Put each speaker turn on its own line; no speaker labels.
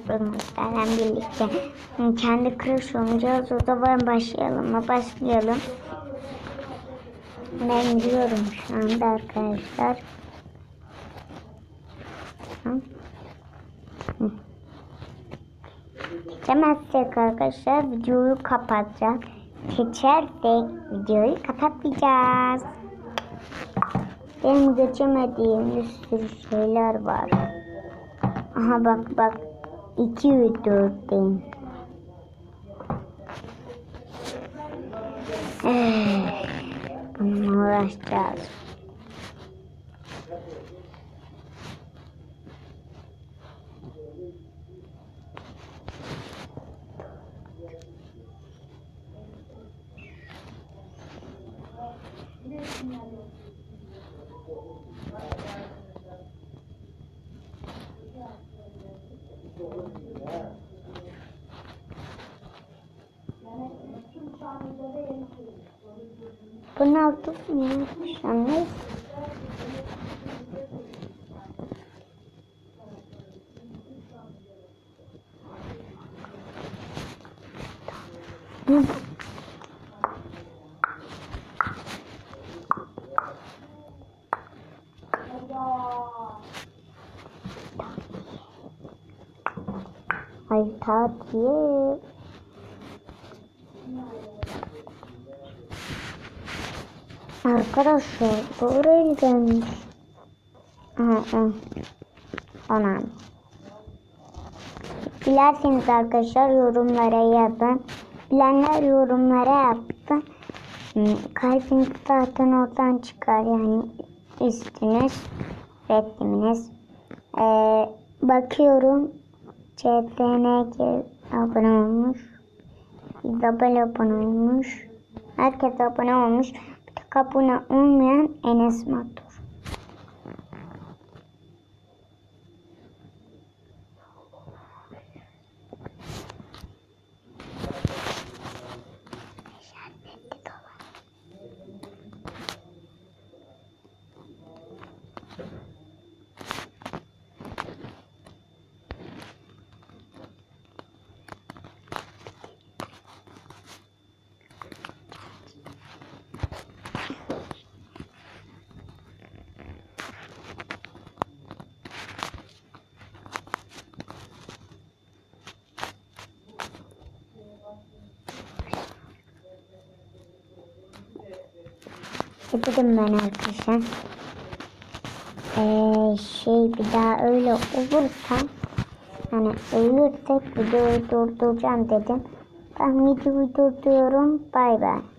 sizlerle birlikte kendi crush oynayacağız. O zaman başlayalım mı? Başlayalım. Ben gidiyorum şu anda arkadaşlar. Geçemezsek arkadaşlar videoyu kapatacağız. Geçersek videoyu kapatmayacağız. Benim geçemediğim bir sürü şeyler var. Aha bak bak. It's video attım. Bununla uğraşacağız. Thank you. Ya. Şu an neyse. Hı. Ay tatil. Arkadaşlar gelmiş. Hı hı. Anam. Dilerseniz arkadaşlar yorumlara yazın. Bilenler yorumlara yapsın. Hmm, Kalbiniz zaten oradan çıkar yani üstünüz, resiminiz. Ee, bakıyorum CTNG abone olmuş. İzabel abone olmuş. Herkes abone olmuş. kapuna ummayan enes matu. Dedim ben arkadaşlar. Ee, şey bir daha öyle olursa hani ölürsek videoyu durduracağım dedim. Ben videoyu durduruyorum. Bay bay.